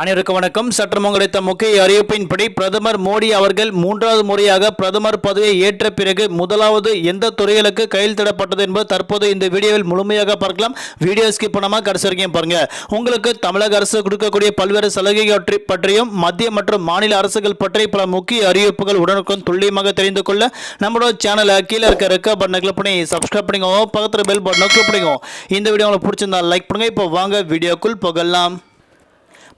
அனைவருக்கும் வணக்கம். சற்று கிடைத்த முக்கிய அறிவிப்பின்படி பிரதமர் மோடி அவர்கள் மூன்றாவது முறையாக பிரதமர் பதவியை ஏற்ற பிறகு முதலாவது எந்த துறைகளுக்கு கையெழுத்திடப்பட்டது என்பது தற்போது இந்த வீடியோவில் முழுமையாக பார்க்கலாம். வீடியோ ஸ்கிப் பண்ணாமல் கடைசி வரைக்கும் பாருங்க. உங்களுக்கு தமிழக அரசு கொடுக்கக்கூடிய பல்வேறு சலுகைகள் பற்றியும் மத்திய மற்றும் மாநில அரசுகள் பற்றி பல முக்கிய அறிவிப்புகள் உடனுக்குடன் துல்லியமாக தெரிந்து கொள்ள நம்மளோட சேனலை கீழே இருக்க ரெக்க பட்டனை கிளிக் பண்ணி சப்ஸ்கிரைப் பண்ணிக்கோ பக்கத்தில் பெல் பட்டனை கிளிக் பண்ணிக்கோ இந்த வீடியோ உங்களுக்கு பிடிச்சிருந்தா லைக் பண்ணுங்க. இப்போ வாங்க வீடியோக்குள் போகலாம்.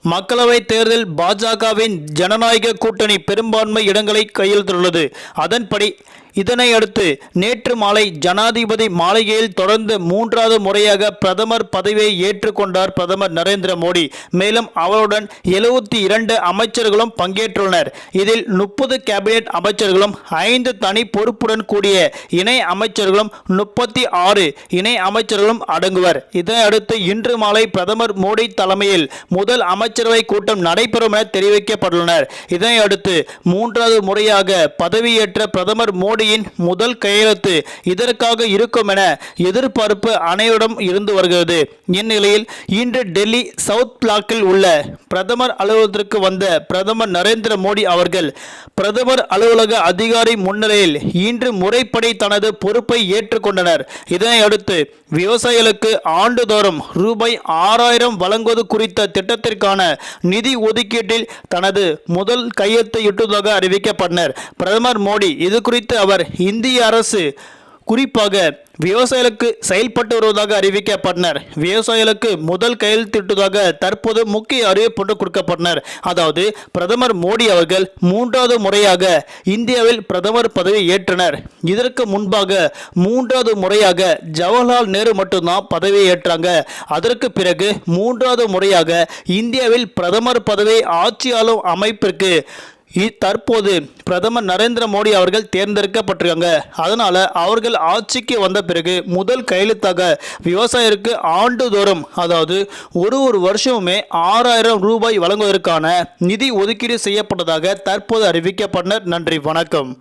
மக்களவை தேர்தல் பாஜகவின் ஜனநாயக கூட்டணி பெரும்பான்மை இடங்களை கையெழுத்துள்ளது அதன்படி இதனை அடுத்து நேற்று மாலை ஜனாதிபதி மாளிகையில் தொடர்ந்து மூன்றாவது முறையாக பிரதமர் பதவியை ஏற்றுக்கொண்டார் பிரதமர் நரேந்திர மோடி. மேலும் அவருடன் எழுபத்தி இரண்டு அமைச்சர்களும் பங்கேற்றுள்ளனர். இதில் முப்பது கேபினெட் அமைச்சர்களும் ஐந்து தனி பொறுப்புடன் கூடிய இணை அமைச்சர்களும் முப்பத்தி ஆறு இணை அமைச்சர்களும் அடங்குவர். இதனையடுத்து இன்று மாலை பிரதமர் மோடி தலைமையில் முதல் அமைச்சரவை கூட்டம் நடைபெறும் என தெரிவிக்கப்பட்டுள்ளனர். இதனை அடுத்து மூன்றாவது முறையாக பதவியேற்ற பிரதமர் மோடி மோடியின் முதல் கையெழுத்து இதற்காக இருக்கும் என எதிர்பார்ப்பு அனைவரிடம் இருந்து வருகிறது. இந்நிலையில் இன்று டெல்லி சவுத் பிளாக்கில் உள்ள பிரதமர் அலுவலகத்திற்கு வந்த பிரதமர் நரேந்திர மோடி அவர்கள் பிரதமர் அலுவலக அதிகாரி முன்னிலையில் இன்று முறைப்படி தனது பொறுப்பை ஏற்றுக்கொண்டனர். இதனையடுத்து விவசாயிகளுக்கு ஆண்டுதோறும் ரூபாய் ஆறாயிரம் வழங்குவது குறித்த திட்டத்திற்கான நிதி ஒதுக்கீட்டில் தனது முதல் கையெழுத்திட்டதாக அறிவிக்கப்பட்டனர். பிரதமர் மோடி இது குறித்து அவர் இந்திய அரசு குறிப்பாக விவசாயிகளுக்கு செயல்பட்டு வருவதாக அறிவிக்கப்பட்டனர். விவசாயிகளுக்கு முதல் கையெழுத்திட்டதாக தற்போது முக்கிய அறிவிப்பு கொடுக்கப்பட்டனர். அதாவது பிரதமர் மோடி அவர்கள் மூன்றாவது முறையாக இந்தியாவில் பிரதமர் பதவி ஏற்றனர். இதற்கு முன்பாக மூன்றாவது முறையாக ஜவஹர்லால் நேரு மட்டும்தான் பதவியை ஏற்றாங்க. அதற்கு பிறகு மூன்றாவது முறையாக இந்தியாவில் பிரதமர் பதவி ஆட்சியாளும் அமைப்பிற்கு தற்போது பிரதமர் நரேந்திர மோடி அவர்கள் தேர்ந்தெடுக்கப்பட்டிருக்காங்க. அதனால அவர்கள் ஆட்சிக்கு வந்த பிறகு முதல் கையெழுத்தாக விவசாயிற்கு ஆண்டுதோறும் அதாவது ஒரு ஒரு வருஷமுமே ஆறாயிரம் ரூபாய் வழங்குவதற்கான நிதி ஒதுக்கீடு செய்யப்பட்டதாக தற்போது அறிவிக்கப்பட்டனர். நன்றி வணக்கம்.